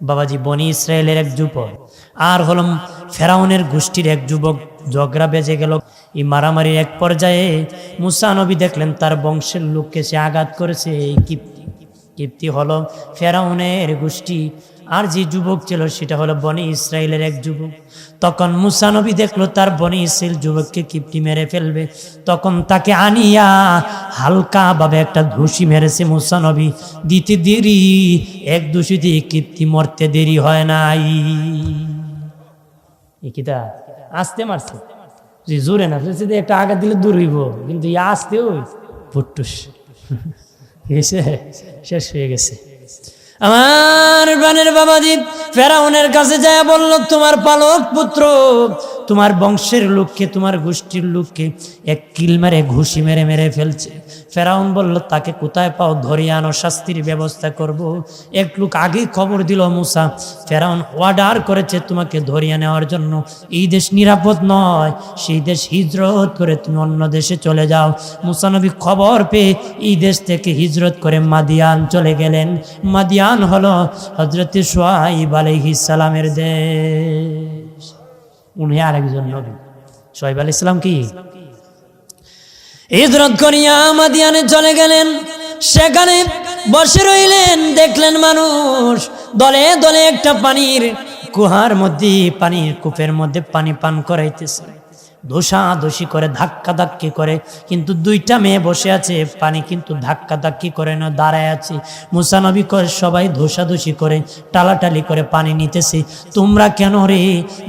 বাবাজি বনি ইসরায়েলের এক যুবক। আর হলম ফেরাউনের গোষ্ঠীর এক যুবক ঝগড়া বেজে গেল। এই মারামারির এক পর্যায়ে মুসা নবী দেখলেন তার বংশের লোককে সে আঘাত করেছে। এই কিপ্তি কিপ্তি হলো ফেরাউনের গোষ্ঠী। আর যে যুবক ছিল সেটা হলো বনি ইসরায়েলের এক যুবক। তখন মুসা নবী দেখল তার বনি ইসরায়েল যুবককে কিপ্টি মেরে ফেলবে। তখন তাকে আনিয়া হালকা ভাবে একটা ধুসি মেরেছে মুসা নবী। দিতে দেরি, এক দূষি দিয়ে কীর্তি মরতে দেরি হয় নাই। কিতা আসতে মারছে। যে জোরে না যদি একটা আঘাত দিলে দূর হইব, কিন্তু আসতে ফুটুস গেছে শেষ হয়ে গেছে। আমার প্রাণের বাবাজি ফেরাউনের কাছে যায় বলল তোমার পালক পুত্র তোমার বংশের লোককে, তোমার গোষ্ঠীর লোককে এক কিল মেরে, ঘুষি মেরে মেরে ফেলছে। ফেরাউন বলল, তাকে কোথায় পাও? ধরিয়ে আনো, শাস্তির ব্যবস্থা করব। এক লোক আগে খবর দিল মুসা, ফেরাউন অর্ডার করেছে তোমাকে ধরিয়ে নেওয়ার জন্য। এই দেশ নিরাপদ নয়, সেই দেশ হিজরত করে তুমি অন্য দেশে চলে যাও। মুসানবী খবর পেয়ে এই দেশ থেকে হিজরত করে মাদিয়ান চলে গেলেন। মাদিয়ান হলো হজরত সোয়াইব আলাইহিস সালামের দেশ। উনি আর একজন নবী। সোহেব আল ইসলাম কি? হিজরত করিয়া মাদিয়ানে চলে গেলেন। সেখানে বসে রইলেন, দেখলেন মানুষ দলে দলে একটা পানির কুহার মধ্যে, পানির কূপের মধ্যে পানি পান করাইতেছে। দোষা দোষী করে ধাক্কা ধাক্কি করে। কিন্তু দুইটা মেয়ে বসে আছে, পানি কিন্তু ধাক্কা ধাক্কি করে না, দাঁড়ায় আছে। মুসানবী করে সবাই ধোষাধুষি করে, টালাটালি করে পানি নিতেছে। তোমরা কেন রে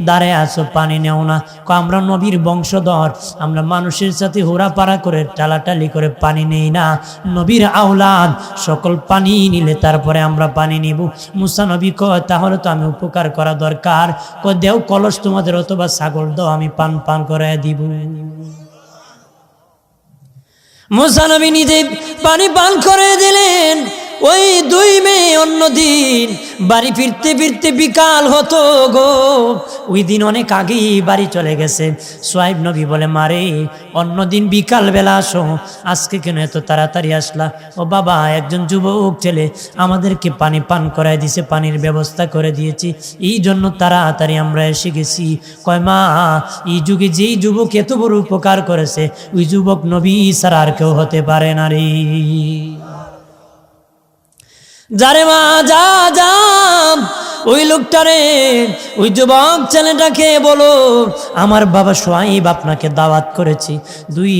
দাঁড়ায় আছো, পানি নেও না? আমরা নবীর বংশধর, আমরা মানুষের সাথে হোরাপাড়া করে, টালাটালি করে পানি নেই না। নবীর আওলাদ, সকল পানি নিলে তারপরে আমরা পানি নিব। মুসানবী কয়, তাহলে তো আমি উপকার করা দরকার। ক দেও কলস তোমাদের অথবা ছাগল দাও, আমি পান পান করে দিব। মুসানবী নিজে পানি পান করে দিলেন। ওই দুই মেয়ে অন্যদিন বাড়ি ফিরতে ফিরতে বিকাল হতো গো। ওই দিন অনেক আগেই বাড়ি চলে গেছে। সোয়াইব নবী বলে মারে অন্যদিন বিকাল বেলা আসো। আজকে কেন এত তাড়াতাড়ি আসলা? ও বাবা, একজন যুবক ছেলে, আমাদেরকে পানি পান করায় দিছে, পানির ব্যবস্থা করে দিয়েছি। এই জন্য তাড়াতাড়ি আমরা এসে গেছি। কয়, মা, এই যুগে যেই যুবক এত বড় উপকার করেছে, ওই যুবক নবী ছাড়া আর কেউ হতে পারে না রে। যারে মা, যা যা। ওই লোকটারে, ওই যুবক ছেলেটাকে বলো, আমার বাবা সোয়াইব আপনাকে দাওয়াত করেছি। দুই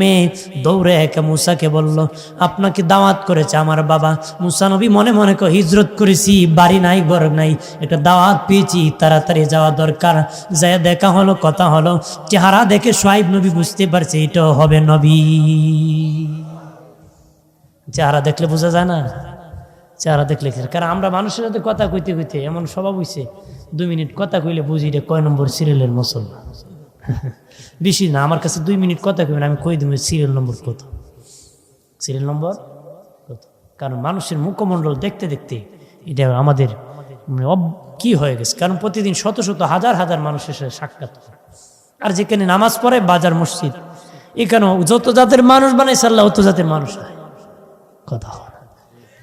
মেয়ে দৌড়ে একে মুসাকে বলল, আপনাকে দাওয়াত করেছে আমার বাবা। মুসা নবী মনে মনে কো হিজরত করেছি, বাড়ি নাই, ঘর নাই। একটা দাওয়াত পেয়েছি, তাড়াতাড়ি যাওয়া দরকার। যায় দেখা হলো, কথা হলো, চেহারা দেখে সোয়াইব নবী বুঝতে পারছে, এটাও হবে নবী। চেহারা দেখলে বোঝা যায় না? চেহারা দেখলে? কারণ আমরা মানুষের সাথে কথা কইতে কইতে এমন স্বভাব হইছে, দুই মিনিট কথা কইলে বুঝি এটা কয় নম্বর সিরিয়ালের মুসলমান। বেশি না, আমার কাছে দুই মিনিট কথা কইবেন, আমি কই দেবো সিরিয়াল নম্বর কত? সিরিয়াল নম্বর কত? কারণ মানুষের মুখমণ্ডল দেখতে দেখতে এটা আমাদের মানে কি হয়ে গেছে? কারণ প্রতিদিন শত শত হাজার হাজার মানুষের সাথে সাক্ষাৎ। আর যেখানে নামাজ পড়ে, বাজার মসজিদ, এখানেও যত জাতের মানুষ বানাইছে, আল্লাহ অত জাতের মানুষ হয় কথা হয়।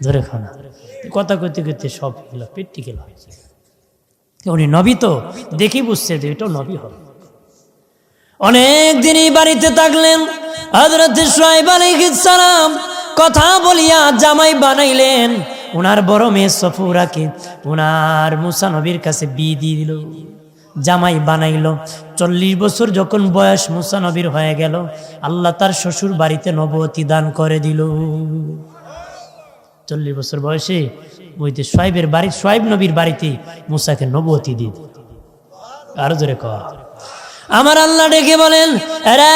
ধরে খাও না। কথা করতে করতে সব গেল পেটটি গেল। উনি নবী তো, দেখি বুঝছে যে এটাও নবী হবে। অনেক দিনই বাড়িতে থাকলেন হজরত আলাইহিস সালাম কথা বলিয়া জামাই বানাইলেন। উনার বড় মেয়ে সফুরাকে উনার মুসা নবীর কাছে বিয়ে দিয়ে দিল। জামাই বানাইল। চল্লিশ বছর যখন বয়স মুসা নবীর হয়ে গেল, আল্লাহ তার শ্বশুর বাড়িতে নবতী দান করে দিল। চল্লিশ বছর বয়সে ওইতে সোয়াইবের বাড়ি সোয়াইব নবীর বাড়িতে মুসাকে নবতী দিন। আরও জোরে কর আমার আল্লাহ ডেকে বলেন রে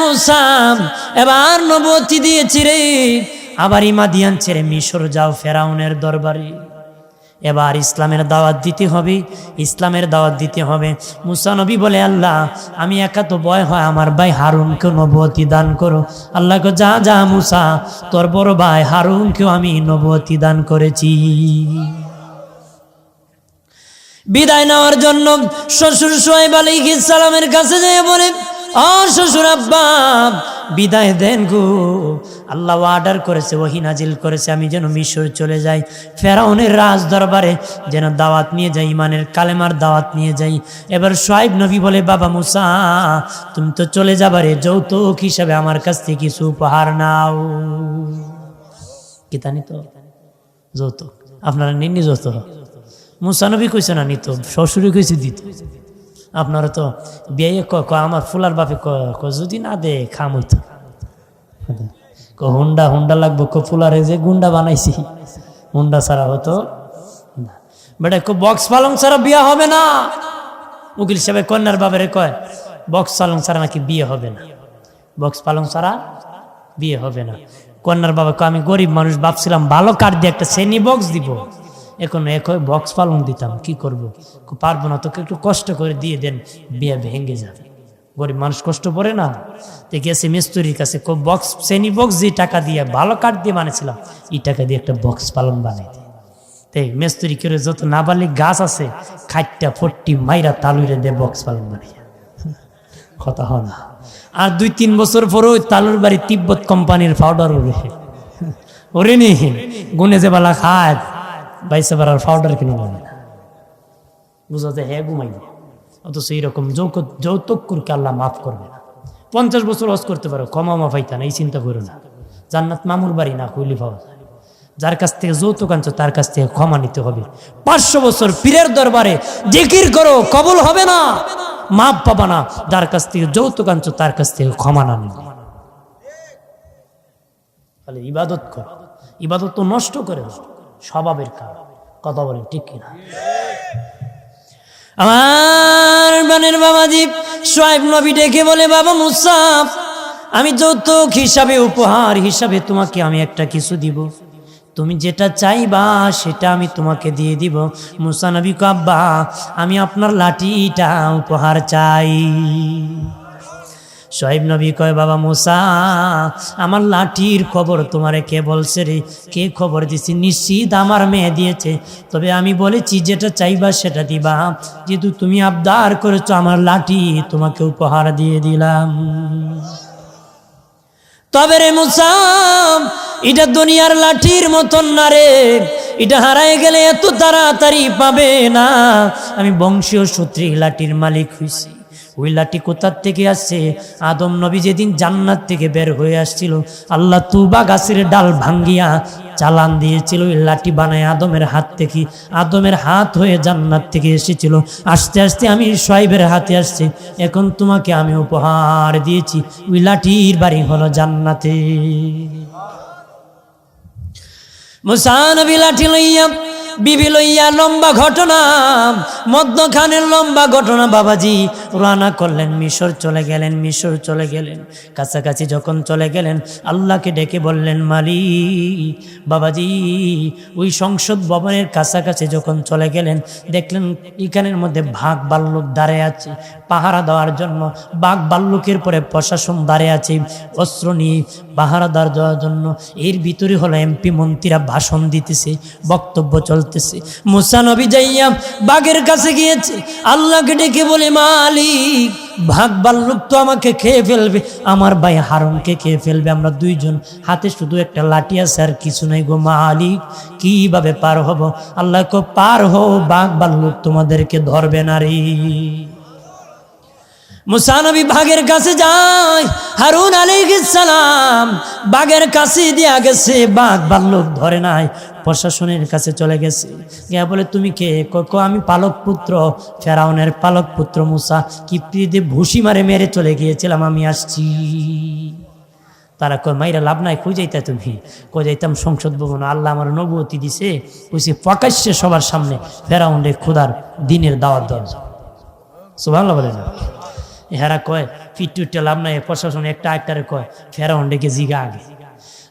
মুসাম এবার নবতি দিয়েছি রে। আবার ইমাদিয়ান ছেড়ে মিশর যাও ফেরাউনের দরবারে। এবার ইসলামের দাওয়াত দিতে হবে, ইসলামের দাওয়াত দিতে হবে। মুসানবী বলে, আল্লাহ, আমি একা তো ভয় হয়, আমার ভাই হারুনকে নবতী দান করো। আল্লাহকে যা যা মুসা, তোর বড় ভাই হারুনকেও আমি নবতী দান করেছি। বিদায় নেওয়ার জন্য শ্বশুর সোহেব আলাইহিস সালামের কাছে যেয়ে বলে, ও শ্বশুর আব্বা, বিদায় দেন গো। আল্লাহ অর্ডার করেছে, ওহি নাজিল করেছে, আমি যেন মিশর চলে যাই। ফেরাউনের রাজ দরবারে যেন দাওয়াত নিয়ে যাই ইমানের কালেমার দাওয়াত নিয়ে যাই। এবার সোয়াইব নবী বলে, বাবা মুসা, তুমি তো চলে যাবারে যৌতুক হিসাবে আমার কাছ থেকে কিছু উপহার নাও। কি তা যৌতুক। আপনারা নিননি যৌতুক? মুসানবী কইছে না নিত শ্বশুরি কইছে দিত। আপনারা তো বিয়ে ক আমার ফুলার বাপে ক যদি না দে খাম হইতো হুন্ডা হুন্ডা লাগবো ফুলারে যে গুন্ডা বানাইছি। হুন্ডা ছাড়া হতো না। বেটা বক্স পালং ছাড়া বিয়ে হবে না। উকিল সাহেব কন্যার বাবারে কয়, বক্স পালং ছাড়া নাকি বিয়ে হবে না। বক্স পালং ছাড়া বিয়ে হবে না। কন্যার বাবা কয়, আমি গরিব মানুষ, ভাবছিলাম ভালো কাঠ দিয়ে একটা শ্রেণি বক্স দিব। এখন এক বক্স পালং দিতাম, কি করব? পারব না, তোকে একটু কষ্ট করে দিয়ে দেন, বিয়ে ভেঙে যাবে। গরিব মানুষ কষ্ট পড়ে না। তো গেছে মিস্ত্রির কাছে বক্স শ্রেণি বক্স যে টাকা দিয়ে, ভালো কাঠ দিয়ে বানিয়েছিলাম। এই টাকা দিয়ে একটা বক্স পালন বানাই দিই। তাই মিস্ত্রি করে যত নাবালিক গাছ আছে খাইটটা ফট্টি মাইরা তালুরে দিয়ে বক্স পালন বানাইয়া কথা হয় না। আর দুই তিন বছর পরে ওই তালুর বাড়ি তিব্বত কোম্পানির পাউডার ওরে ওরে নি, গুনে যে বালা খায়, বাইসে বেড়ার পাউডার কিনে মানে না বুঝাতে হ্যাঁ ঘুমাই। অথচ এইরকম যৌতুক কুরকে আল্লাহ মাফ করবে না। পঞ্চাশ বছর হজ করতে পারো, ক্ষমা মাফাইতা না, এই চিন্তা করো না। জান্নাত মামুর বাড়ি না কইলি পাওয়া যায় যার কাছ থেকে যৌতুক আনছো, তার কাছ থেকে ক্ষমা নিতে হবে। পাঁচশো বছর পীরের দরবারে জিকির করো, কবল হবে না। মাপ পাবা না, যার কাছ থেকে যৌতুক আনছো, তার কাছ থেকে ক্ষমা না নেবে। তাহলে ইবাদত করো। ইবাদত তো নষ্ট করে স্বভাবের কারণ। কথা বলেন ঠিক কিনা? আমার বানের বাবা বাবাজি সোয়েব নবী ডেকে বলে, বাবা মুসাফ, আমি যৌতুক হিসাবে, উপহার হিসাবে তোমাকে আমি একটা কিছু দিব। তুমি যেটা চাইবা সেটা আমি তোমাকে দিয়ে দিব। মুসা নবী কাব্বা আমি আপনার লাঠিটা উপহার চাই। সোহেব নবী কয়, বাবা মুসা, আমার লাঠির খবর তোমারে কে বলছে রে? কে খবর দিছি? নিশ্চিত আমার মেয়ে দিয়েছে। তবে আমি বলেছি, যেটা চাইবা সেটা দিবা। যেহেতু তুমি আবদার করেছ, আমার লাঠি তোমাকে উপহার দিয়ে দিলাম। তবে রে মুসাম এটা দুনিয়ার লাঠির মতন না রে। এটা হারাই গেলে এত তাড়াতাড়ি পাবে না। আমি বংশীয় সূত্রে লাঠির মালিক হয়েছি ওই লাঠি কোথার থেকে আসছে? আদম নবী যেদিন জান্নাত থেকে বের হয়ে আসছিল, আল্লাহ তুবা গাছের ডাল ভাঙ্গিয়া চালান দিয়েছিল, ওই লাঠি বানায় আদমের হাত থেকে। আদমের হাত হয়ে জান্নাত থেকে এসেছিল। আস্তে আস্তে আমি সোয়াইবের হাতে আসছি। এখন তোমাকে আমি উপহার দিয়েছি। ওই লাঠির বাড়ি হলো জান্নাতে। মুসানবী লাঠি লইয়া বিবি লইয়া লম্বা ঘটনা, মদ্যখানের লম্বা ঘটনা বাবাজি রানা করলেন, মিশর চলে গেলেন, মিশর চলে গেলেন। কাছাকাছি যখন চলে গেলেন, আল্লাহকে ডেকে বললেন মালি বাবাজি, ওই সংসদ ভবনের কাছাকাছি যখন চলে গেলেন, দেখলেন এখানের মধ্যে ভাগ বাল্লুক দাঁড়িয়ে আছে। পাহারা দেওয়ার জন্য বাঘ বাল্লুকের পরে প্রশাসন দাঁড়িয়ে আছে, অস্ত্র নিয়ে পাহারা দেওয়ার জন্য। এর ভিতরে হলো এমপি মন্ত্রীরা ভাষণ দিতেছে, বক্তব্য চলতেছে। মুসা নবী যাইয়া বাঘের কাছে গিয়েছে, আল্লাহকে ডেকে বলে, মালিক ভাগ বাল্লুক তো আমাকে খেয়ে ফেলবে, আমার ভাই হারমকে খেয়ে ফেলবে, আমরা দুইজন হাতে শুধু একটা লাঠি আছে আর কিছু নাই গো মালিক, কীভাবে পার হব? আল্লাহ কো পার হো বাঘ বাল্লুক তোমাদেরকে ধরবে না রে। মুসানবী বাঘের কাছে যায়, হারুন সালাম বাঘের কাছে দিয়া গেছে, বাঘ বাল্লুক ধরে নাই, প্রশাসনের কাছে চলে গেছে। গিয়া বলে, তুমি কে? ক আমি পালক পুত্র, ফেরাউনের পালক পুত্র মুসা। কিপ্রিতে ভুসি মারে মেরে চলে গিয়েছিলাম, আমি আসছি। তারা কয়, মাইরা লাভ নাই খুঁজাইতা তুমি? যাইতাম সংসদ ভবন, আল্লাহ আমার নবতি দিছে, কইছে প্রকাশ্যে সবার সামনে ফেরাউন্ডে খুদার দিনের দাওয়াত দেওয়া সুভাংলা বলে না। হেরা কয় ফিটুটে লাভ নাই প্রশাসন একটা একটারে কয় ফেরাউন ডেকে জিগা আগে।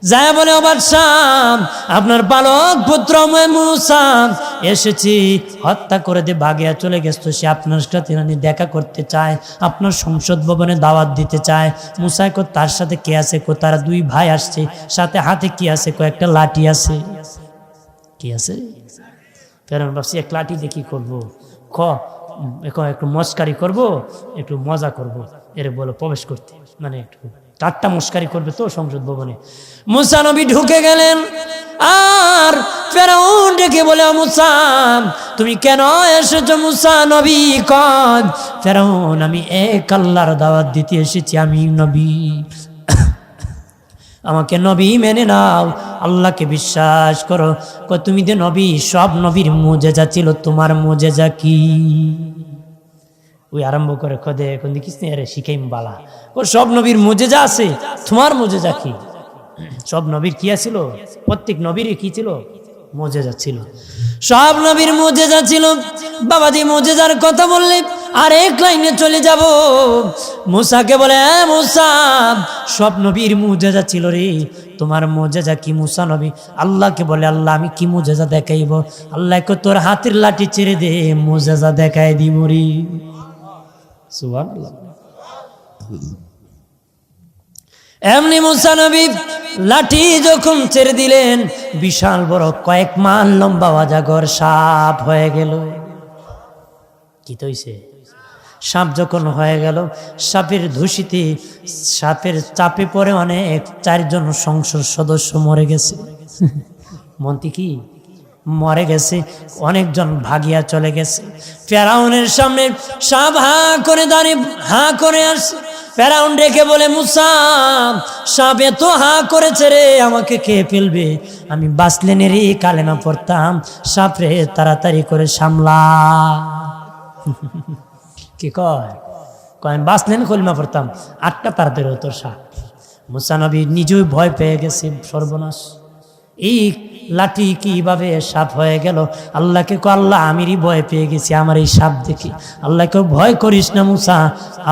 যায় বলে অবাদশাম আপনার বালক পুত্র মুসাম এসেছি, হত্যা করে দিয়ে বাগিয়া চলে গেছে সে আপনার সাথে দেখা করতে চায়, আপনার সংসদ ভবনে দাওয়াত দিতে চায়। মুসাই কো তার সাথে কে আছে কো? তারা দুই ভাই আসছে, সাথে হাতে কি আছে কয়েকটা লাঠি আছে। কি আছে? ফেরান ভাবছি এক লাঠি দিয়ে কি করব? খ একটু মস্কারি করব, একটু মজা করব। এর বলো, প্রবেশ করতে। মানে একটু চারটা মুস্কারি করবে তো সংসদ ভবনে। মুসা নবী ঢুকে গেলেন। আর ফেরাউন ডেকে বলে মুসা, তুমি কেন এসেছ মুসা নবী? কন ফেরাউন, আমি এক আল্লাহর দাওয়াত দিতে এসেছি, আমি নবী। আমাকে নবী মেনে নাও, আল্লাহকে বিশ্বাস করো। তুমি যে নবী, সব নবীর মোজেজা ছিল, তোমার মোজেজা কি? ওই আরম্ভ করে, খদে কোন দেখিস আরে শিখাইম বালা। ও সব নবীর মোজেজা আছে, তোমার মোজেজা কি? সব নবীর কি ছিল প্রত্যেক নবীরই কি ছিল? মোজেজা ছিল। সব নবীর মোজেজা ছিল। বাবাজি মোজেজার কথা বললে আর এক লাইনে চলে যাব। মুসাকে বলে "হ্যাঁ, মুসা সব নবীর মোজেজা ছিল রে। তোমার মোজেজা কি মুসা নবী? আল্লাহকে বলে আল্লাহ আমি কি মোজেজা দেখাইব? আল্লাহকে তোর হাতের লাঠি ছেড়ে দে মোজেজা দেখাই দিব রে। এমনি মুসা নবী লাঠি যখন ছেড়ে দিলেন বিশাল বড় কয়েক মাল লম্বা বাজাগর সাপ হয়ে গেল। কি তৈছে সাপ যখন হয়ে গেল, সাপের ধুষিতে সাপের চাপে পড়ে অনেক চারজন সংসদ সদস্য মরে গেছে। মন্ত্রী কি? মরে গেছে, অনেকজন ভাগিয়া চলে গেছে। ফেরাউনের সামনে সাপ হা করে দাঁড়িয়ে, হা করে আসছে। ফেরাউন রেখে বলে, মুসা, সাপ এত হা করেছে রে, আমাকে খেয়ে ফেলবে? আমি রে কালেমা পড়তাম। সাপ রে, তাড়াতাড়ি করে সামলা। কি কয়? কয়, আমি বাসলেন কলিমা পড়তাম, আটটা তাড়াতাড়ি হতো সাপ মুসানবী নিজেই ভয় পেয়ে গেছে, সর্বনাশ। এই লাঠি কীভাবে সাপ হয়ে গেল? আল্লাহকে কো আল্লাহ, আমিরই ভয় পেয়ে গেছি, আমার এই সাপ দেখি। আল্লাহকে ভয় করিস না মুসা,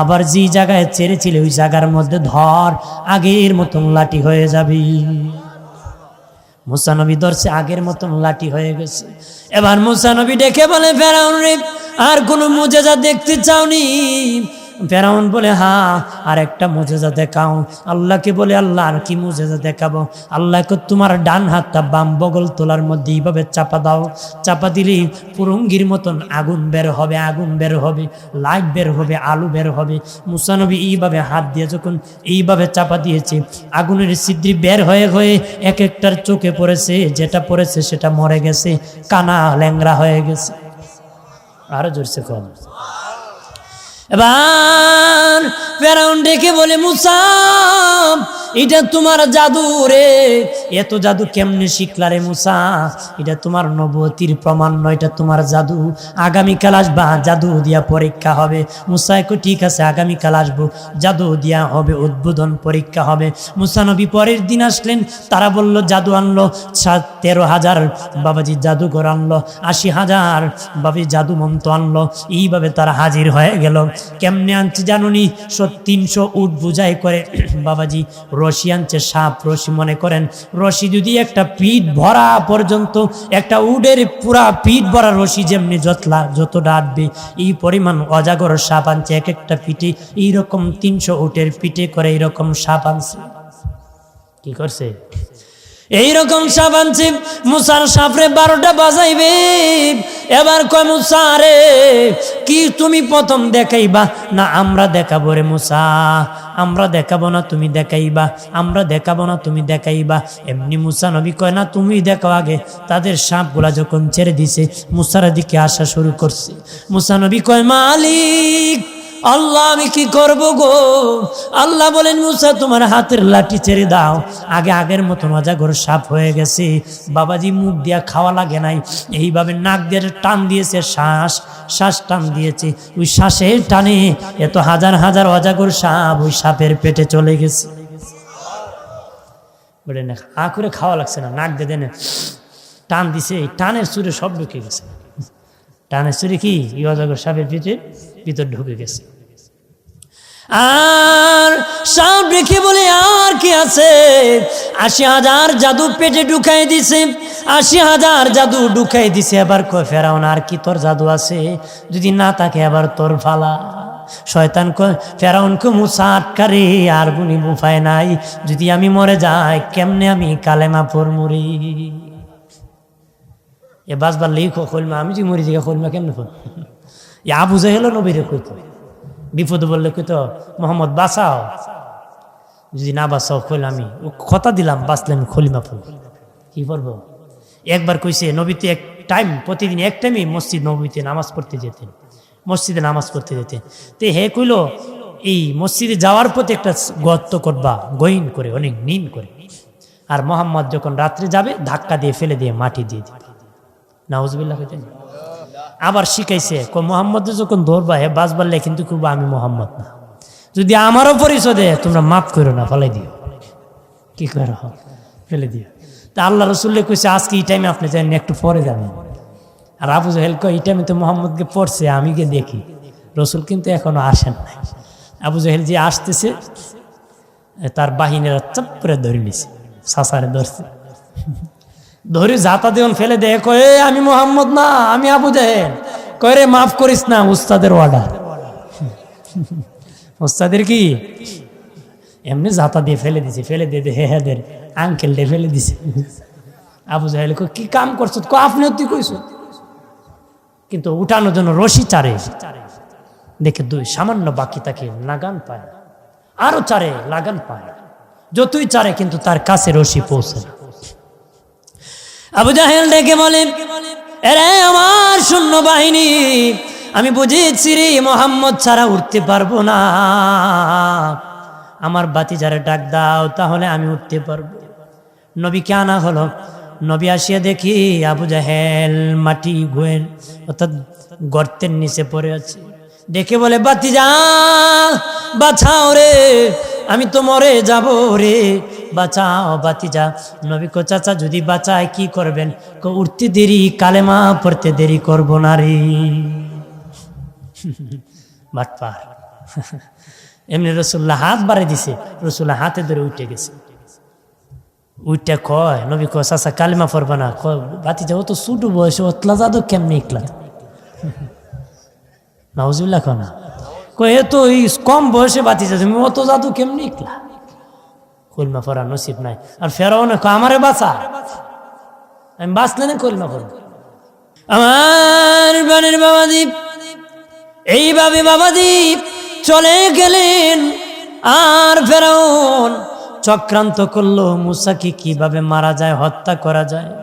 আবার যে জায়গায় ছেড়েছিলে ওই জায়গার মধ্যে ধর, আগের মতন লাঠি হয়ে যাবি। মুসানবী ধরছে আগের মতন লাঠি হয়ে গেছে। এবার মুসানবী ডেকে বলে, ফেরাউন রে, আর কোনো মুজেজা দেখতে চাওনি? ফেরাউন বলে, হা আর একটা মুজেজা দেখাও। আল্লাহকে বলে, আল্লাহ, আর কি মুজেজা দেখাবো? আল্লাহকে তোমার ডান হাতটা বাম বগল তোলার মধ্যে এইভাবে চাপা দাও। চাপা দিলেই পুরঙ্গির মতন আগুন বের হবে, আগুন বের হবে, লাইট বের হবে, আলু বের হবে। মুসানবী এইভাবে হাত দিয়ে যখন এইভাবে চাপা দিয়েছে, আগুনের ছিদ্রি বের হয়ে হয়ে এক একটার চোখে পড়েছে, যেটা পড়েছে সেটা মরে গেছে, কানা ল্যাংরা হয়ে গেছে। আরও জোরছে কম। এবার ফেরাউন ডেকে বলে মুসা এটা তোমার জাদু রে। এত জাদু কেমনে শিখলা রে মুসা? এটা তোমার নবতির প্রমাণ নয়, এটা তোমার জাদু। আগামীকাল আসবা, জাদু দিয়া পরীক্ষা হবে। মুসা একটু ঠিক আছে, আগামীকাল আসব। জাদু দিয়া হবে, উদ্বোধন পরীক্ষা হবে। মুসা নবী পরের দিন আসলেন, তারা বলল, জাদু আনলো, সাত, তেরো হাজার বাবাজি জাদুঘর আনলো, আশি হাজার বাবি জাদু মন্ত্র আনলো। এইভাবে তারা হাজির হয়ে গেল। কেমনে আনছে জানুনি? তিনশো উট বুঝাই করে বাবাজি রশি আনছে সাপ রশি মনে করেন, রশি যদি একটা পিঠ ভরা পর্যন্ত, একটা উডের পুরা পিঠ ভরা রশি যেমনি যতলা যত ডাটবে এই পরিমাণ অজাগর সাপ আনছে, এক একটা পিঠে এইরকম তিনশো উটের পিঠে করে এরকম সাপ আনছে। কি করছে? এইরকম সাপ আনছে মুসার সাপরে বারোটা বাজাইবে। এবার কয়, মুসা রে, কি তুমি প্রথম দেখাইবা? না, আমরা দেখাবো রে মুসা, আমরা দেখাবো না তুমি দেখাইবা, আমরা দেখাবো না তুমি দেখাইবা। এমনি মুসা নবী কয়, না তুমি দেখাও আগে। তাদের সাপগুলা যখন ছেড়ে দিছে, মুসার দিকে আসা শুরু করছে। মুসা নবী কয়, মালিক আল্লাহ, আমি কি করব গো? আল্লাহ বলেন, মুসা, তোমার হাতের লাঠি ছেড়ে দাও। আগে আগের মতো অজাগর সাপ হয়ে গেছে। বাবাজি মুখ দিয়া খাওয়া লাগে নাই। এইভাবে নাক দিয়ে টান দিয়েছে, শ্বাস শ্বাস টান দিয়েছে। ওই শ্বাসের টানে এত হাজার হাজার অজাগর সাপ ওই সাপের পেটে চলে গেছে। বলে, না করে খাওয়া লাগছে না। নাক দিয়ে দেন। টান দিছে, এই টানের সুরে সব ঢুকে গেছে। টানের সুরে কি? অজাগর সাপের পিঠে ভিতর ঢুকে গেছে। আর সাপ রেখে বলে আর কি আছে? আশি হাজার জাদু পেটে ঢুকাই দিছে। আশি হাজার জাদু ঢুকাই দিছে। এবার কয় ফেরাও না আর কি তোর জাদু আছে? যদি না থাকে আবার তোর ফালা। শয়তান কয় ফেরাউন কো মুসা আটকারে, আর বুনি মুফায় নাই। যদি আমি মরে যাই, কেমনে আমি কালেমা পর মরি এ বাসবার লিখো খোলমা। আমি যে মরি দিকে খোলমা কেমনে ফোন ইয়া বুঝে হলো নবীরে কইতো। বিপদ বললে কইতো, মোহাম্মদ বাসাও যদি না বাঁচাও, খোল আমি। ও কথা দিলাম বাঁচলে আমি খলিমা পড়ব কি করব? একবার কইছে, নবীতে এক টাইম, প্রতিদিন এক টাইমই মসজিদ নবীতে নামাজ পড়তে যেতেন। মসজিদে নামাজ পড়তে যেতেন। তো হে কইল, এই মসজিদে যাওয়ার পথে একটা গর্ত করবা, গহীন করে, অনেক নিন করে। আর মোহাম্মদ যখন রাত্রে যাবে, ধাক্কা দিয়ে, ফেলে দিয়ে মাটি দিয়ে দিবে। নাউজবিল্লাহ কইতেন। আবার শিখাইছে ক মোহাম্মদ যখন ধরবা, হে বাড়লে কিন্তু খুব আমি মোহাম্মদ না। যদি আমারও পরিচয় দেয়, তোমরা মাফ করো না ফেলাই দিও। কি করো ফেলে দিও। তা আল্লাহ রসুল্লে কইছে, আজকে এই টাইমে আপনি জানেন একটু পরে যাবেন আর আবু জাহেল কয়, এই টাইমে তো মোহাম্মদকে পড়ছে, আমি গিয়ে দেখি। রসুল কিন্তু এখনও আসেন নাই। আবু জাহেল যে আসতেছে, তার বাহিনীরা চপ করে ধরে নিছে সাসারে ধরছে। ধরে জাতা দেওয়ান ফেলে দেয় কয়ে আমি মোহাম্মদ না, আমি আবু জাহেল। কয়, রে, মাফ করিস না, উস্তাদের অর্ডার উস্তাদের কি? এমনি জাতা দিয়ে ফেলে দিছে, ফেলে দিয়ে হে হেদের আঙ্কেল ডে ফেলে দিছে। আবু জাহেল কি কাম করছ? কো আপনি তুই কইস কিন্তু উঠানোর জন্য রশি চারে। দেখে দুই, সামান্য বাকি তাকে লাগান পায়। আরও চারে, লাগান পায়। যতই চারে, কিন্তু তার কাছে রশি পৌঁছে না। আবু জাহেল ডেকে বলে, এরে আমার শূন্য বাহিনী আমি বুঝেছি রে, মোহাম্মদ ছাড়া উঠতে পারব না। আমার বাতি যারা ডাক দাও, তাহলে আমি উঠতে পারব। নবীকে আনা হলো? নবী আসিয়া দেখি আবু জাহেল মাটি গোয়েন অর্থাৎ গর্তের নিচে পড়ে আছে। দেখে বলে বাতি যা বাছাও রে, আমি তো মরে যাব রে। বাঁচাও বাতি যা নবী কো চাচা, যদি বাঁচায় কি করবেন? কো উঠতে দেরি, কালেমা পড়তে দেরি করব না রে। বাটপার এমনি রসুল্লাহ হাত বাড়ে দিছে, রসুল্লাহ হাতে ধরে উঠে গেছে। উইটা কয়, নবী কয়, চাচা, কালিমা পড়বা না। কয় বাতি যাও তো ছুটু বয়সে অতলা যাদো কেমনি ইকলা নাউজুল্লাহ কয় না। কয়, এ তো কম বয়সে বাতি যা তুমি অত জাদু কেমনি ইকলা কলমা পড়া নসিব নাই। আর ফেরাও না কয়, আমারে বাঁচা। আমি বাঁচলে না কলমা পড়ব। আমার বানের বাবাদীপ এইভাবে বাবাদীপ চলে গেলেন। আর ফেরাউন চক্রান্ত করল, মুসাকে কীভাবে মারা যায়, হত্যা করা যায়?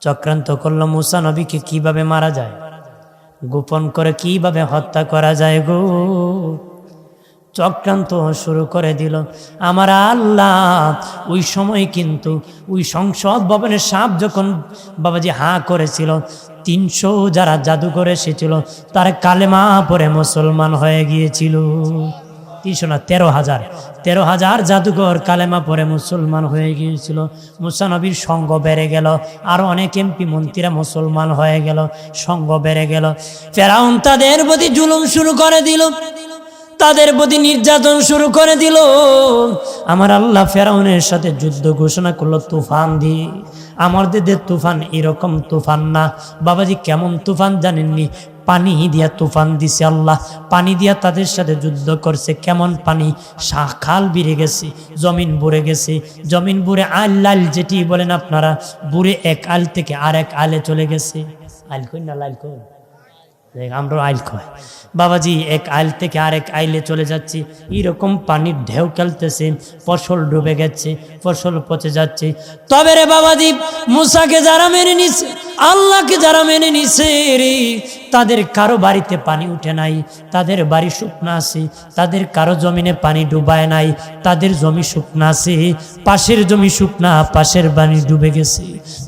চক্রান্ত করল, মুসা নবীকে কীভাবে মারা যায়? গোপন করে কীভাবে হত্যা করা যায় গো? চক্রান্ত শুরু করে দিল। আমার আল্লাহ, ওই সময় কিন্তু ওই সংসদ ভবনের সাপ যখন বাবাজি হাঁ করেছিল, তিনশো যারা জাদুঘর এসেছিল, তারা কালেমা পরে মুসলমান হয়ে গিয়েছিল। তিনশো না, তেরো হাজার তেরো হাজার জাদুঘর কালেমা পরে মুসলমান হয়ে গিয়েছিল। মুসানবীর সঙ্গ বেড়ে গেল আরও অনেক এমপি, মন্ত্রীরা মুসলমান হয়ে গেল, সঙ্গ বেড়ে গেল। ফেরাউন তাদের প্রতি জুলুম শুরু করে দিল। তাদের প্রতি নির্যাতন শুরু করে দিল। আমার আল্লাহ ফেরাউনের সাথে যুদ্ধ ঘোষণা করল, তুফান দিয়ে আমাদের তুফান এরকম তুফান না। বাবাজি কেমন তুফান জানেননি? পানি দিয়া তুফান দিছে আল্লাহ। পানি দিয়া তাদের সাথে যুদ্ধ করছে। কেমন পানি? শাহ খাল বেড়ে গেছে, জমিন বুড়ে গেছে। জমিন বুড়ে আল লাল যেটি বলেন আপনারা, বুড়ে এক আল থেকে আর এক আলে চলে গেছে। আল কই না লাল কই আমরা আইল কয় বাবাজি, এক আইল থেকে আরেক আইলে চলে যাচ্ছি। এরকম পানির ঢেউ খেলতেছে, ফসল ডুবে গেছে, ফসল পচে যাচ্ছে। তবে রে বাবাজি, মুসাকে যারা মেনে নিছে আল্লাহকে যারা মেনে নিছে রে, তাদের কারও বাড়িতে পানি উঠে নাই, তাদের বাড়ি শুকনা আছে, তাদের কারও জমিনে পানি ডুবায় নাই, তাদের জমি শুকনা আছে, পাশের জমি শুকনা, পাশের বাড়ি ডুবে গেছে।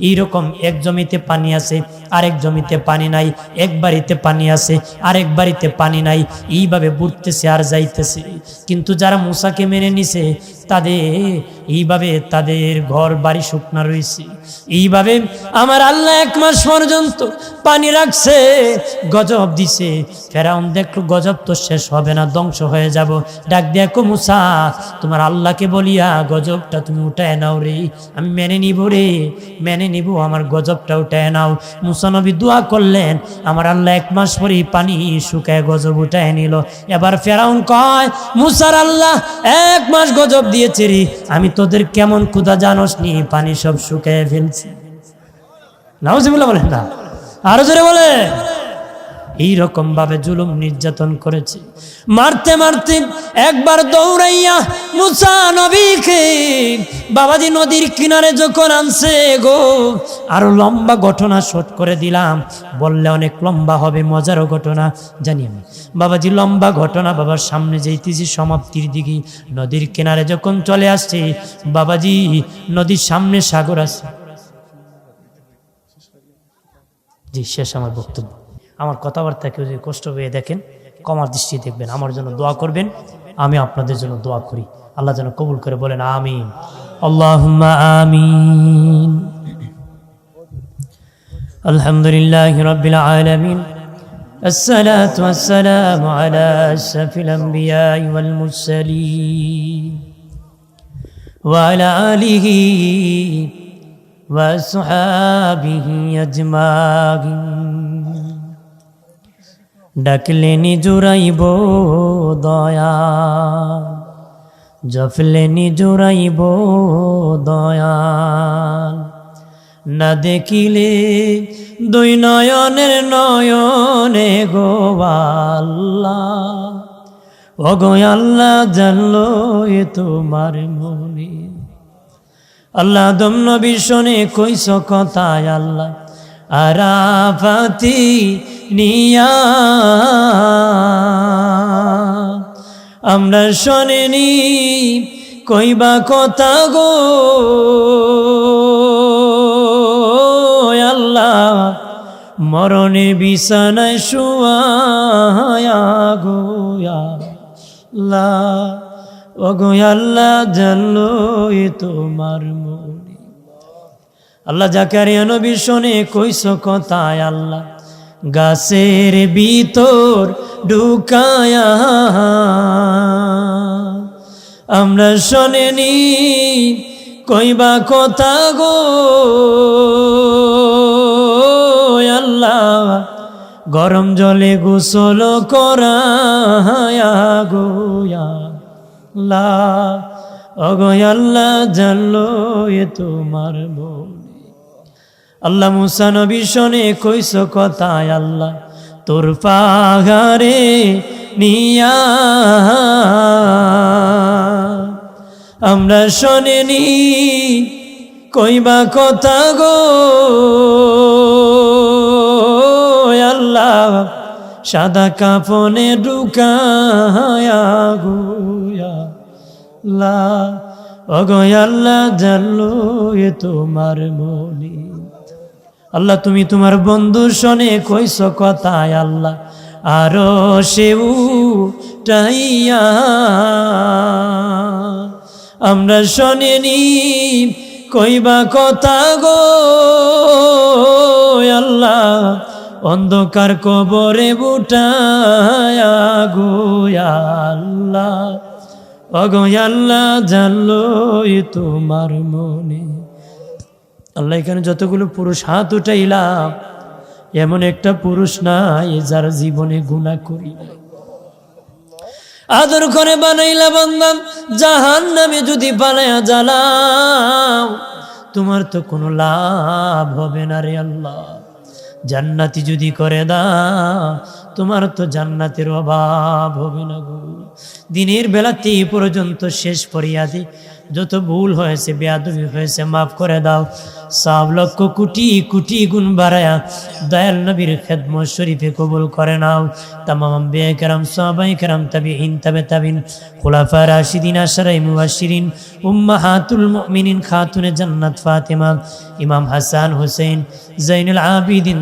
এইরকম এক জমিতে পানি আছে, আরেক জমিতে পানি নাই, এক বাড়িতে পানি আছে, আরেক বাড়িতে পানি নাই, এইভাবে বুড়তেছে আর যাইতেছে। কিন্তু যারা মুসাকে মেনে নিছে তাদের, এইভাবে তাদের ঘর, বাড়ি শুকনা রয়েছে। এইভাবে আমার আল্লাহ এক মাস পর্যন্ত পানি রাখছে, গজব দিছে। ফেরাউন গজব তো শেষ হবে না, ধ্বংস হয়ে যাব। ডাক দেখো মুসা, তোমার আল্লাহকে বলিয়া গজবটা তুমি উঠায় নাও রে। আমি মেনে নিব রে, মেনে নিব, আমার গজবটা উঠায় নাও। মুসা নবী দোয়া করলেন। আমার আল্লাহ এক মাস পরে পানি শুকায় গজব উঠায় নিল। এবার ফেরাউন কয়, মুসার আল্লাহ, এক মাস গজব দিয়েছে রে আমি তোদের কেমন কুদা জানোস নি? পানি সব শুকিয়ে ফেলছি। নাউজিবুল্লাহ বলেন না। আরও জোরে বলে এই ভাবে জুলুম নির্যাতন করেছে। মারতে মারতে একবার দৌড়াইয়া মুসা নবীকে বাবাজি নদীর কিনারে যখন আনছে গো, আরও লম্বা ঘটনা শোট করে দিলাম। বললে অনেক লম্বা হবে, মজারও ঘটনা, জানি আমি। বাবাজি লম্বা ঘটনা বাবার সামনে যেতেছি সমাপ্তির দিকে। নদীর কিনারে যখন চলে আসছে, বাবাজি নদীর সামনে সাগর আছে। জি, শেষ আমার বক্তব্য। আমার কথাবার্তা কেউ যদি কষ্ট পেয়ে দেখেন কমার দৃষ্টি দেখবেন আমার জন্য দোয়া করবেন আমি আপনাদের জন্য দোয়া করি আল্লাহ যেন কবুল করে বলেন আমিন আল্লাহ আমিন আলহামদুলিল্লাহ রবিল আলমিন الصلاة والسلام على أشرف الأنبياء والمرسلين وعلى آله وأصحابه أجمعين ডাকলেনি জোড়াইব দয়া। জফলেনি জোড়াইব দয়া। না দেখিলে দুই নয়নের নয়নে গো আল্লাহ। অগো আল্লাহ জানলো এ তোমার মনে। আল্লাহ দম নবী শোনে কথায় আল্লাহ। আরাফাতি নিয়া। আমরা শোনেনি কইবা কথা গো। আল্লাহ মরণে বিছানায় শুয়া গোয়া লা ওগো আল্লাহ জানলো তোমার মনে। আল্লাহ জাকারিয়া নবী শোনে কইস কথায় আল্লাহ, গাছের ভিতর ঢুকায়া, আমরা শোনেনি কইবা কথা গো, আল্লাহ গরম জলে গোসল করায়া গোয়া লা অগয় আল্লাহ জানলো এ তোমার মনে আল্লাহ মুসা নবী শোনে, কইস কথায় আল্লাহ, তোর পাহাড়ে নিয়া। আমরা শোনেনি, কইবা কথা গো। আল্লাহ সাদা কাফনে ঢুকায়া গোয়া। লা অগয় আল্লাহ জানলো এ তোমার মনে। আল্লাহ, তুমি তোমার বন্ধু শোনে কইস কথায় আল্লাহ, আরও সেউ টাইয়া। আমরা শোনেনি কইবা কথা গো আল্লাহ, অন্ধকার কবরে বুটায়া গো আল্লাহ। অগয় আল্লাহ জানলো তোমার মনে। আল্লাহ এখানে যতগুলো পুরুষ হাত উঠাইলাম, এমন একটা পুরুষ নাই যার জীবনে গুণা করি আদর করে বানাইলা বান্দাম জাহান নামে যদি বানায়া জ্বালাও, তোমার তো কোনো লাভ হবে না রে আল্লাহ। জান্নাতি যদি করে দাও, তোমার তো জান্নাতের অভাব হবে না গো। দিনের বেলাতে এই পর্যন্ত শেষ ফরিয়াদি যত ভুল হয়েছে, বেয়াদবি হয়েছে, মাফ করে দাও। সব লক্ষ কোটি কোটি গুণ বাড়ায়া দয়াল নবীর খেদম শরীফে কবুল করে নাও। তামাম বে কেরাম সবাই কেরাম তাবি হিন তাবে তাবিন খোলাফা রাশিদিন, আশারাই মুবাসিরিন উম্মাহাতুল মুমিনিন, খাতুনে জান্নাত ফাতেমা ইমাম হাসান হুসেন জৈনুল আবিদিন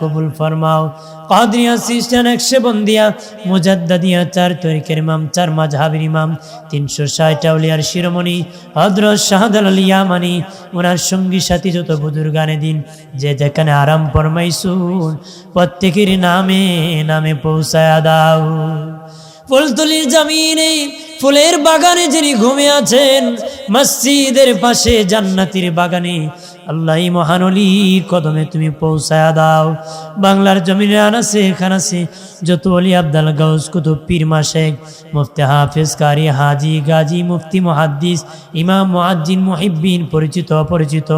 কবুল ফরমাও। কাদরিয়া সিস্টান একশে বন্দিয়া, মুজাদ্দাদিয়া চার তরিকের ইমাম, চার মাঝহাবির ইমাম, তিনশো ষাট শিরোমণি হজরত শাহাদ আল ইয়ামানি, ওনার সঙ্গী সাথী যত বুদুর গানে দিন, যে যেখানে আরাম ফরমাইছুন প্রত্যেকের নামে নামে পৌঁছায়া দাও। ফুলতলির জমিনে ফুলের বাগানে যিনি ঘুমে আছেন, মসজিদের পাশে জান্নাতির বাগানে আল্লাহ মহানলি কদমে তুমি পৌঁছায়া দাও। বাংলার জমিনে আনাসে, খানাসে, যত অলি আবদাল গাউস, কুতুব পীর মাশেক মুফতি হাফিজ, কারি, হাজি, গাজী, মুফতি, মহাদ্দিস, ইমাম, মুআজ্জিন, মুহিব্বিন, পরিচিত, অপরিচিত,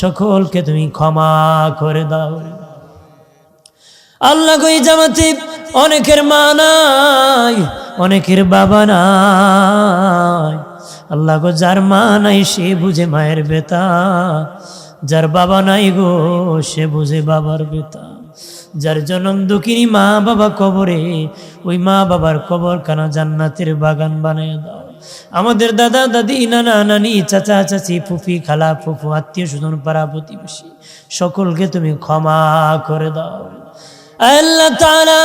সকলকে তুমি ক্ষমা করে দাও। আল্লাহ গো এই জামাতে অনেকের মা নাই, অনেকের বাবা নাই। আল্লাহ গো যার মা নাই, সে বুঝে মায়ের বেতা যার বাবা নাই গো, সে বুঝে বাবার বেতা। যার জনম দুঃখিনী মা বাবা কবরে, ওই মা বাবার কবর কানা জান্নাতের বাগান বানিয়ে দাও। আমাদের দাদা, দাদি, নানা, নানি, চাচা, চাচি, ফুফি, খালা, ফুফু, আত্মীয় স্বজন, পাড়া প্রতিবেশী, সকলকে তুমি ক্ষমা করে দাও। আল্লাহ তাআলা,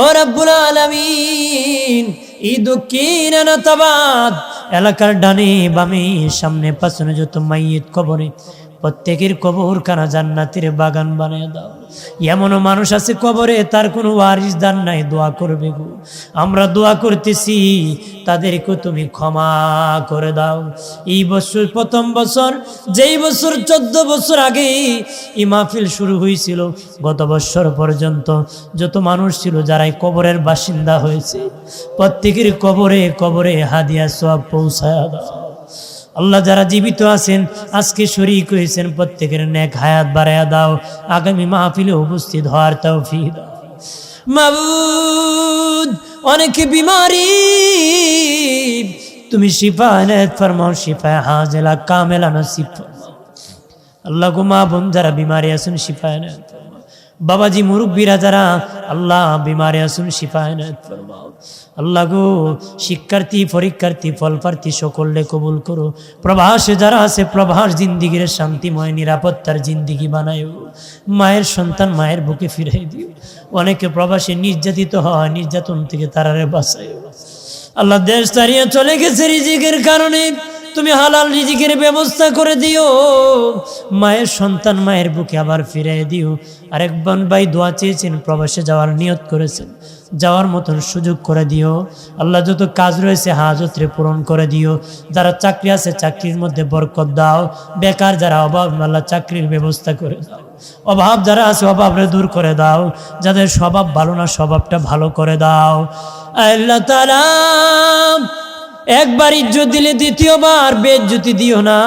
ও রব্বুল আলামিন আনাতাবাদ, এলাকার ডানে বামে, সামনে পাশনে যত মাইয়েত কবরে প্রত্যেকের কবর কানা জান্নাতের বাগান বানিয়ে দাও। এমনও মানুষ আছে কবরে, তার কোনো ওয়ারিসদার নাই, দোয়া করবে গো। আমরা দোয়া করতেছি, তাদেরকে তুমি ক্ষমা করে দাও। এই বছর, প্রথম বছর, যেই বছর, চোদ্দ বছর আগে এই মাহফিল শুরু হয়েছিল, গত বছর পর্যন্ত যত মানুষ ছিল যারাই কবরের বাসিন্দা হয়েছে, প্রত্যেকের কবরে কবরে হাদিয়া সব পৌঁছায় দাও। আল্লাহ যারা জীবিত আছেন, আজকে শরিক হয়েছেন, প্রত্যেকের নেক হায়াত বাড়ায়া দাও। আগামী মাহফিলে উপস্থিত হওয়ার তৌফিক দাও। মাবুদ, অনেকে বিমারি। তুমি শিফা এনায়ত ফরমাও, শিফা হাজেলা কামেলা নসিব আল্লাহ গো মা বোন যারা বিমারি আছেন, শিফা ফরমাও বাবাজি মুরব্বীরা যারা, আল্লাহ বিমারে আসুন শিফা এনায়ত ফরমাও। আল্লাহ গো, শিক্ষার্থী, পরীক্ষার্থী, ফলপ্রার্থী সকলে কবুল করো। প্রবাসে যারা আছে, প্রবাস জিন্দিগির শান্তিময়, নিরাপত্তার জিন্দিগি বানায়ও। মায়ের সন্তান মায়ের বুকে ফিরাই দিও। অনেকে প্রবাসে নির্যাতিত হয়, নির্যাতন থেকে তারারে বাঁচায় আল্লাহ দেশ তাড়িয়ে চলে গেছে রিজিকের কারণে। তুমি হালাল রিজিকের ব্যবস্থা করে দিও। মায়ের সন্তান মায়ের বুকে আবার ফিরিয়ে দিও। আরেক বোন ভাই দোয়া চেয়েছেন, প্রবাসে যাওয়ার নিয়ত করেছেন। যাওয়ার মতন সুযোগ করে দিও। আল্লাহ যত কাজ রয়েছে, হাজতরে পূরণ করে দিও। যারা চাকরি আছে, চাকরির মধ্যে বরকত দাও। বেকার যারা অভাব, আল্লাহ চাকরির ব্যবস্থা করে দাও। অভাব যারা আছে, অভাবরে দূর করে দাও। যাদের স্বভাব ভালো না, স্বভাবটা ভালো করে দাও। আল্লাহ তাআলা একবার ইজ্জত দিলে দ্বিতীয়বার বেজ্জতি দিও না।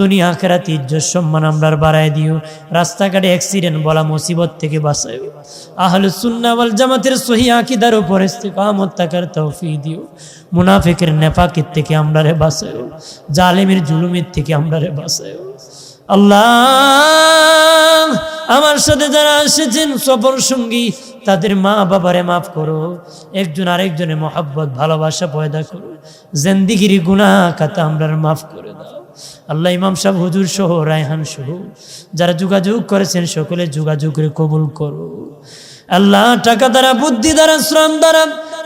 দুনিয়া আখেরাতে ইজ্জত সম্মান আমরা বাড়ায় দিও। রাস্তাঘাটে অ্যাক্সিডেন্ট বলা মুসিবত থেকে বাঁচাও আহলে সুন্নাহ ওয়াল জামাতের সহি আকীদার উপর ইস্তিকামত থাকার তৌফিক দিও। মুনাফিকের নেফাকের থেকে আমরা রে বাঁচাও জালেমের জুলুমের থেকে আমরা রে বাঁচাও আল্লাহ, আমার সাথে যারা এসেছেন সফর সঙ্গী তাদের মা বাবারে মাফ করো, একজন আরেকজনে মহাব্বত, ভালোবাসা পয়দা করো, জেন্দিগিরি গুণা কাতা আমরা মাফ করে দাও। আল্লাহ ইমাম সাহেব, হুজুর সহ, রায়হান সহ, যারা যোগাযোগ করেছেন সকলে যোগাযোগের কবুল করো। আল্লাহ টাকা দ্বারা, বুদ্ধি দ্বারা, শ্রম দ্বারা,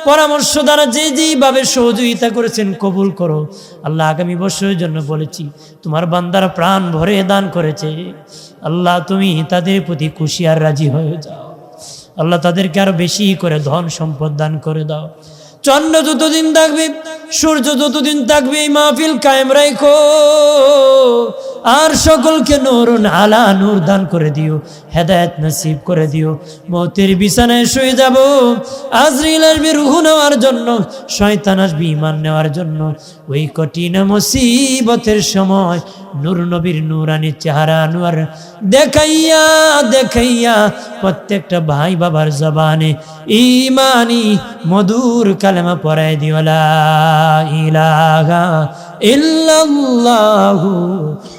পরামর্শ দ্বারা যে যেইভাবে সহযোগিতা করেছেন কবুল করো। আল্লাহ আগামী বছরের জন্য বলেছি, তোমার বান্দারা প্রাণ ভরে দান করেছে। আল্লাহ তুমি তাদের প্রতি খুশি আর রাজি হয়ে যাও। আল্লাহ তাদেরকে আরও বেশি করে ধন সম্পদ দান করে দাও। চন্দ্র যতদিন থাকবে, সূর্য যতদিন থাকবে, এই মাহফিল কায়েম রাখো। আর সকলকে নূর আলা নূর দান করে দিও, হেদায়েত নসিব করে দিও। মতের বিছানায় শুয়ে যাব, আজরিল আসবে রুহু নেওয়ার জন্য, শয়তান আসবে ইমান নেওয়ার জন্য। ওই কঠিন মুসিবতের সময় নূর নবীর নূরানি চেহারা আনোয়ার দেখাইয়া দেখাইয়া প্রত্যেকটা ভাই বাবার জবানে ইমানি মধুর কালেমা পড়াই দিও, লা ইলাহা ইল্লাল্লাহু